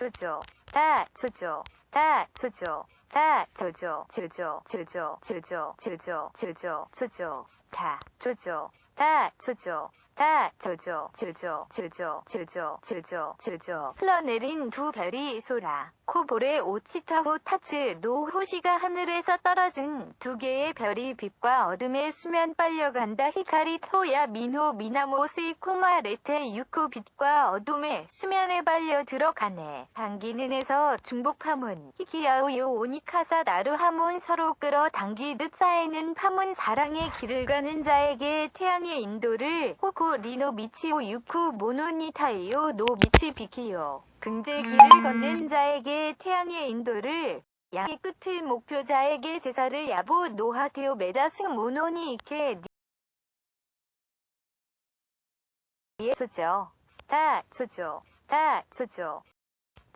to adults. 스타 조조 스타 조조 스타 조조 조조 조조 조조 조조 조조 조조 스타 조조 스타 조조 스타 조조 조조 조조 조조 조조 조조 흘러내린 두 별이 소라 코볼의 오치타호 타츠 노호시가 하늘에서 떨어진 두 개의 별이 빛과 어둠의 수면 빨려간다 히카리 토야 미노 미나모 스이코마 레테 유코 빛과 어둠의 수면에 빨려 들어가네 당기는 에서 중복 파문 히키야오요 오니카사 나루 하문 서로 끌어당기듯 쌓이는 파문 사랑의 길을 가는 자에게 태양의 인도를 호코 리노 미치오 유쿠 모노니타이요 노 미치 비키요. 긍제 길을 걷는 자에게 태양의 인도를 양의 끝을 목표자에게 제사를 야보 노하테오 메자스 모노니 이케 니에 조죠. 스타 조조 스타 조조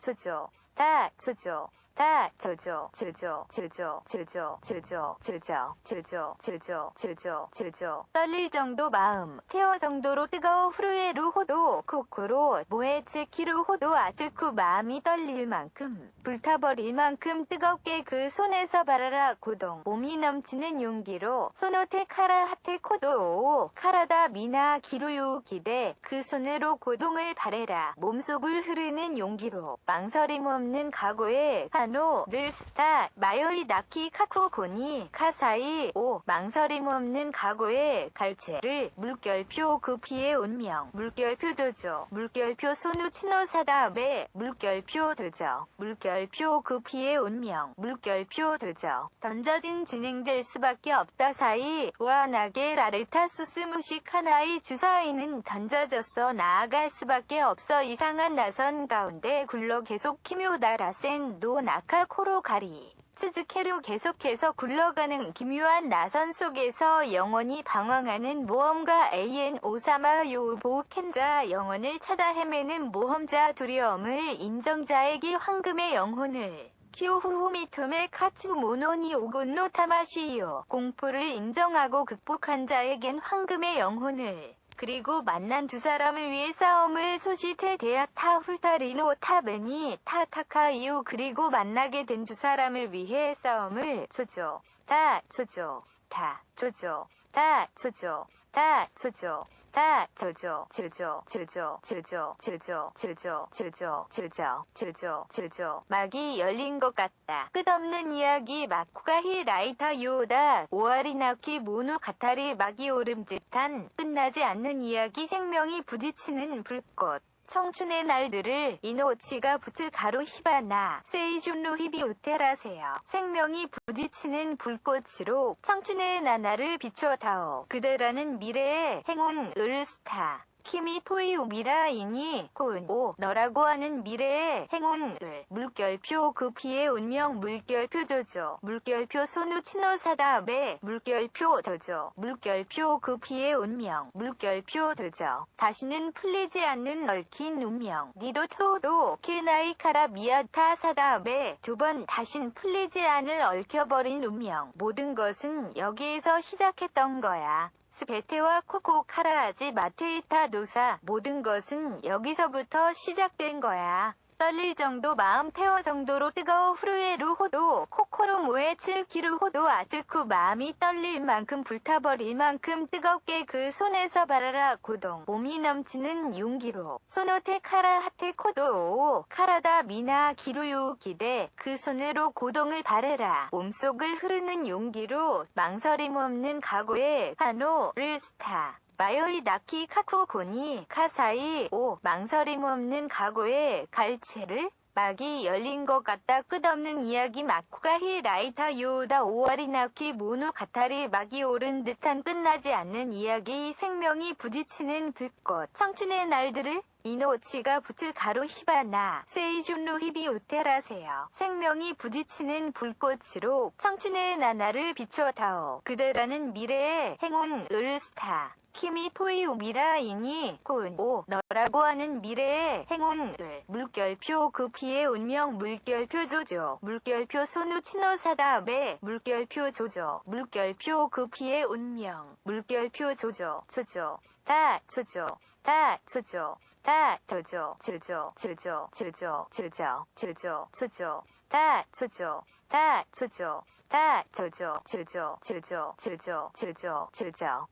조조 스타 조조 스타 조조 조조 조조 조조 조조 조조 조조 조조 조조 조조. 떨릴 정도 마음 태워 정도로 뜨거워 후루에루 호도 코코로 모에츠 키루 호도 아즈쿠 마음이 떨릴 만큼 불타버릴 만큼 뜨겁게 그 손에서 바라라 고동. 몸이 넘치는 용기로 소노테 카라 하테 코도 카라다 미나 기루유 기대 그 손으로 고동을 바래라. 몸속을 흐르는 용기로 망설임 없는 각오에 하노를 스타 마요리 나키 카쿠 고니 카사이 오 망설임 없는 각오에 갈채를 물결표 그 피의 운명 물결표 도조 물결표 소누 치노사다베 물결표 도저 물결표 그 피의 운명 물결표 도저. 던져진 진행될 수밖에 없다 사이 우아나게 라르타 수스 무식 하나의 주사위는 던져졌어 나아갈 수밖에 없어 이상한 나선 가운데 굴러 계속 키묘다 라 센도 나카 코로 가리. 츠즈케로 계속해서 굴러가는 기묘한 나선 속에서 영원히 방황하는 모험가 AN 오사마 요보 켄자 영혼을 찾아 헤매는 모험자 두려움을 인정자의 길 황금의 영혼을. 키오후후미토메 카츠 모노니 오곤노 타마시요. 공포를 인정하고 극복한 자에겐 황금의 영혼을 그리고 만난 두 사람을 위해 싸움을 소시테 대학 타 훌타리노 타베니 타타카이오 그리고 만나게 된 두 사람을 위해 싸움을 조조 스타 조조 스타 조조 스타 조조 스타 조조 스타 조조 조조 조조 조조 조조 조조 조조 조조 조조 조조. 막이 열린 것 같다. 끝없는 이야기. 마쿠가 히 라이타 요다. 오아리나키 모노 가타리 막이 오름 듯한 끝나지 않는 이야기 생명이 부딪히는 불꽃 청춘의 날들을 이노치가 붙을 가로 히바나 세이준루 히비 우테라세요. 생명이 부딪히는 불꽃으로 청춘의 나날을 비춰다오. 그대라는 미래의 행운 을 스타. 키미 토이 미라이니 콘오 너라고 하는 미래의 행운을 물결표 그 피의 운명 물결표 조조 물결표 소누 치노사다베 물결표 조조 물결표 그 피의 운명 물결표 조조 다시는 풀리지 않는 얽힌 운명. 니도 토도 케나이카라 미야타 사다베 두번 다신 풀리지 않을 얽혀버린 운명. 모든 것은 여기에서 시작했던 거야. 스베테와 코코 카라아지 마테이타 노사 모든 것은 여기서부터 시작된 거야. 떨릴 정도 마음 태워 정도로 뜨거워 후루에 루 호도 코코로 모에 츠 기루 호도 아즈쿠 마음이 떨릴 만큼 불타버릴 만큼 뜨겁게 그 손에서 바라라 고동. 몸이 넘치는 용기로. 소노테 카라 하테 코도 카라다 미나 기루유 기대. 그 손으로 고동을 바래라. 몸속을 흐르는 용기로 망설임 없는 각오에 하노를 스타 마요리 나키 카쿠 고니 카사이 오 망설임 없는 각오에 갈채를 막이 열린 것 같다. 끝없는 이야기 마쿠가 히 라이타 요다 오와리 나키 모노 가타리 막이 오른 듯한 끝나지 않는 이야기 생명이 부딪히는 불꽃. 청춘의 날들을 이노치가 붙을 가로 히바나. 세이준루 히비 우테라세요. 생명이 부딪히는 불꽃으로 청춘의 나날을 비춰다오. 그대라는 미래의 행운 을 스타 키미 토이우 미라이니 콘오 너라고 하는 미래의 행운을 물결표 그 피의 운명 물결표 조조 물결표 소누 치노사다베 물결표 조조 물결표 그 피의 운명 물결표 조조 조조 스타 조조 스타 조조 스타 조조 조조 조조 조조 조조 조조 조조 스타 조조 스타 조조 스타 조조 조조 조조 조조 조조 조조